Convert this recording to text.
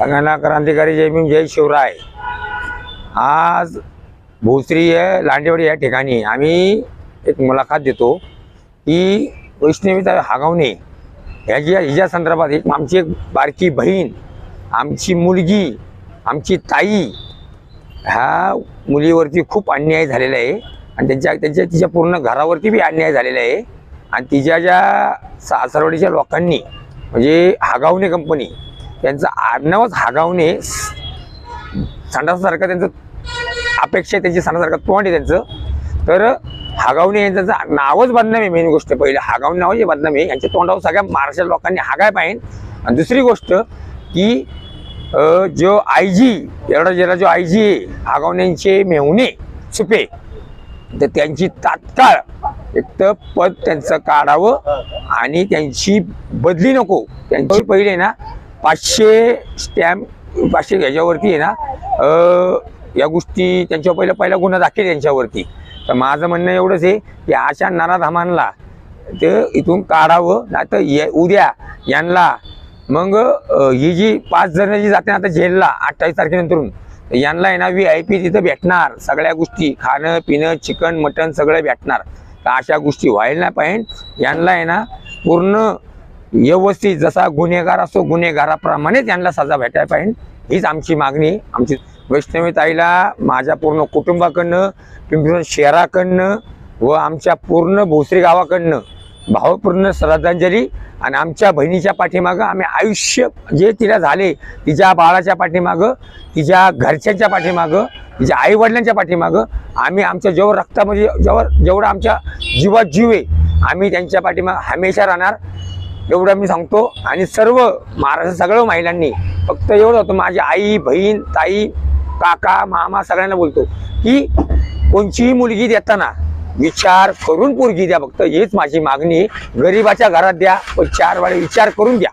सगळ्यांना क्रांतिकारी जय भीम जय शिवराय. आज भोसरी आहे लांडेवाडी या ठिकाणी. आम्ही एक मुलाखत देतो की वैष्णवीता हागवणे ह्याची हिच्या संदर्भात एक आमची एक बारकी बहीण आमची मुलगी आमची ताई ह्या मुलीवरती खूप अन्याय झालेला आहे. आणि त्यांच्या त्यांच्या तिच्या पूर्ण घरावरती बी अन्याय झालेला आहे. आणि तिच्या ज्या सासरवाडीच्या लोकांनी म्हणजे हागावणे कंपनी त्यांचं आडनावच हागावणे संडासासारखं त्यांचं अपेक्षा त्यांची संडासारखं तोंड आहे त्यांचं. तर हागावणे यांचं नावच बदनाम आहे मेन गोष्ट पहिलं. हागावणे नाव जे बदनाम आहे यांच्या तोंडावर सगळ्या महाराष्ट्राच्या लोकांनी हागाय पाहिजे. आणि दुसरी गोष्ट की जो आय जी एवढा जिल्हा जो आय जी आहे हागावण्यांचे मेहुणे सुपे तर त्यांची तात्काळ एक तर पद त्यांचं काढावं आणि त्यांची बदली नको. त्यांची पहिले ना पाचशे स्टॅम्प पाचशे ह्याच्यावरती आहे ना या गोष्टी त्यांच्या पहिला पहिला गुन्हा दाखल त्यांच्यावरती. तर माझं म्हणणं एवढंच आहे की अशा नराधामांना ते इथून काढावं नाही तर ये उद्या यांना मग ही जी पाच जण जी जाते ना आता जेलला अठ्ठावीस तारखेनंतरून तर यांना आहे ना व्ही आय पी तिथं भेटणार. सगळ्या गोष्टी खाणं पिणं चिकन मटन सगळं भेटणार. तर अशा गोष्टी व्हायला नाही पाहिजे. यांना आहे ना पूर्ण व्यवस्थित जसा गुन्हेगार असतो गुन्हेगाराप्रमाणेच त्यांना सजा भेटायला पाहिजे. हीच आमची मागणी. आमची वैष्णवी ताईला माझ्या पूर्ण कुटुंबाकडनं पिंपरी शहराकडनं व आमच्या पूर्ण भोसरी गावाकडनं भावपूर्ण श्रद्धांजली आणि आमच्या बहिणीच्या पाठीमागं आम्ही आयुष्य जे तिला झाले तिच्या बाळाच्या पाठीमागं तिच्या घरच्यांच्या पाठीमागं तिच्या आईवडिलांच्या पाठीमागं आम्ही आमच्या जेव्हा रक्तामध्ये जेव्हा जेवढं आमच्या जीवात जीव आहे आम्ही त्यांच्या पाठीमागं हमेशा राहणार. एवढं मी सांगतो. आणि सर्व महाराष्ट्र सगळं महिलांनी फक्त एवढं होतं माझी आई बहीण ताई काका मामा सगळ्यांना बोलतो की कोणचीही मुलगी देताना विचार करून पोरगी द्या फक्त. हीच माझी मागणी गरिबाच्या घरात द्या पण चार वेळा विचार करून द्या